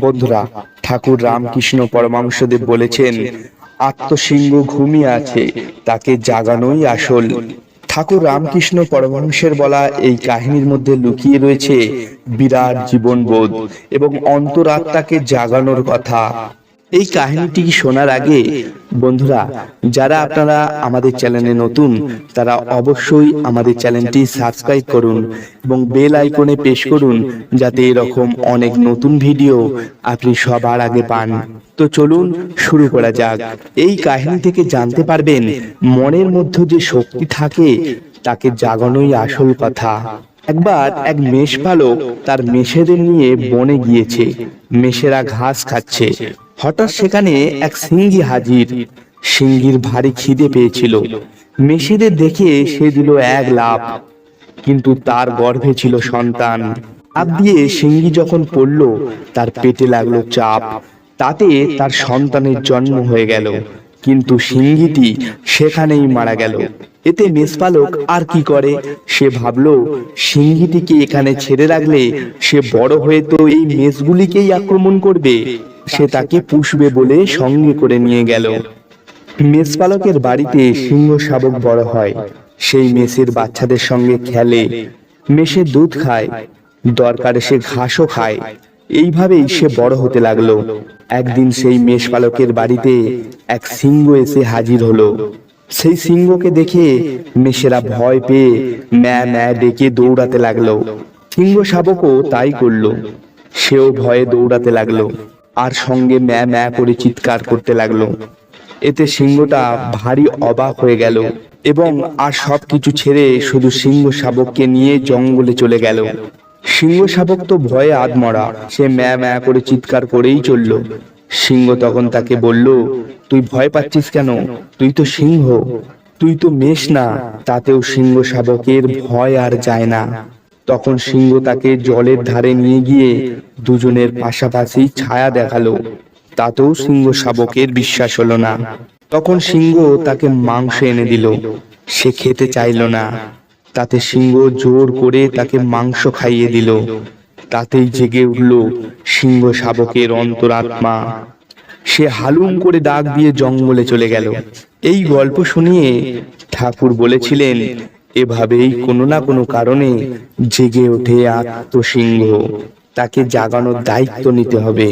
বন্ধুরা, ঠাকুর রামকৃষ্ণ পরমাংশদেব বলেছেন, আত্মসিংহ ঘুমিয়ে আছে, তাকে জাগানোই আসল। ঠাকুর রামকৃষ্ণ পরমহংসের বলা এই কাহিনীর মধ্যে লুকিয়ে রয়েছে বিরাট জীবনবোধ এবং অন্তরাত্মাকে জাগানোর কথা। এই কাহিনীটি শোনার আগে, বন্ধুরা, যারা আপনারা আমাদের চ্যানেলে নতুন, তারা অবশ্যই আমাদের চ্যানেলটি সাবস্ক্রাইব করুন এবং বেল আইকনে পেশ করুন যাতে এরকম অনেক নতুন ভিডিও আপনি সবার আগে পান। তো চলুন শুরু করা যাক। এই কাহিনী থেকে জানতে পারবেন, মনের মধ্যে যে শক্তি থাকে, তাকে জাগানোই আসল কথা। একবার এক মেষ মেষপালক তার মেষেদের নিয়ে বনে গিয়েছে, মেষেরা ঘাস খাচ্ছে। হঠাৎ সেখানে এক সিংহী হাজির। সিংহীর ভারী খিদে পেয়েছিল। মেষেদের দেখে সে দিল এক লাভ কিন্তু তার গর্ভে ছিল সন্তান। লাভ দিয়ে সিংহী যখন পড়ল, তার পেটে লাগল চাপ। তাতে তার সন্তানের জন্ম হয়ে গেল। কিন্তু সিংহীটি সেখানেই মারা গেল। এতে মেষপালক আর কি করে? সে ভাবলো, সিংহীটিকে এখানে ছেড়ে রাখলে সে বড় হয়ে তো এই মেষগুলিকেই আক্রমণ করবে। সে তাকে পুষবে বলে সঙ্গে করে নিয়ে গেল। মেষপালকের বাড়িতে সিংহ শাবক বড় হয়। সেই মেষের বাচ্চাদের সঙ্গে খেলে। মেষে দুধ খায়, দরকারে সে ঘাসও খায়। এইভাবেই সে বড় হতে লাগল। একদিন সেই মেষপালকের বাড়িতে এক সিংহ এসে হাজির হলো। সেই সিংহকে দেখে মেষেরা ভয় পেয়ে ম্যা ম্যা ডেকে দৌড়াতে লাগল। সিংহ শাবকও তাই করল। সেও ভয়ে দৌড়াতে লাগল। আর সঙ্গে ম্যা ম্যা করে চিৎকার করতে লাগল। এতে সিংহটা ভারী অবাক হয়ে গেল এবং আর সব কিছু ছেড়ে শুধু সিংহ শাবককে নিয়ে জঙ্গলে চলে গেল। সিংহ শাবক তো ভয়ে আদমরা সে ম্যা ম্যা করে চিৎকার করেই চলল। সিংহ তখন তাকে বলল, তুই ভয় পাচ্ছিস কেন? তুই তো সিংহ। তুই তো মেষ না, তাতেও সিংহ শাবকের ভয় আর যায় না। তখন সিংহ তাকে জলের ধারে নিয়ে গিয়ে দুজনের পাশাপাশি ছায়া দেখাল। তাতেও সিংহ শাবকের বিশ্বাস হলো না। তখন সিংহ তাকে মাংস এনে দিল। সে খেতে চাইল না। তাতে সিংহ জোর করে তাকে মাংস খাইয়ে দিল। তাতেই জেগে উঠল সিংহ শাবকের অন্তরাত্মা। সে হালুম করে ডাক দিয়ে জঙ্গলে চলে গেল। এই গল্প শুনিয়ে ঠাকুর বলেছিলেন এভাবেই কোনো না কোনো কারণে জেগে ওঠে আত্মসিংহ তাকে জাগানোর দায়িত্ব নিতে হবে।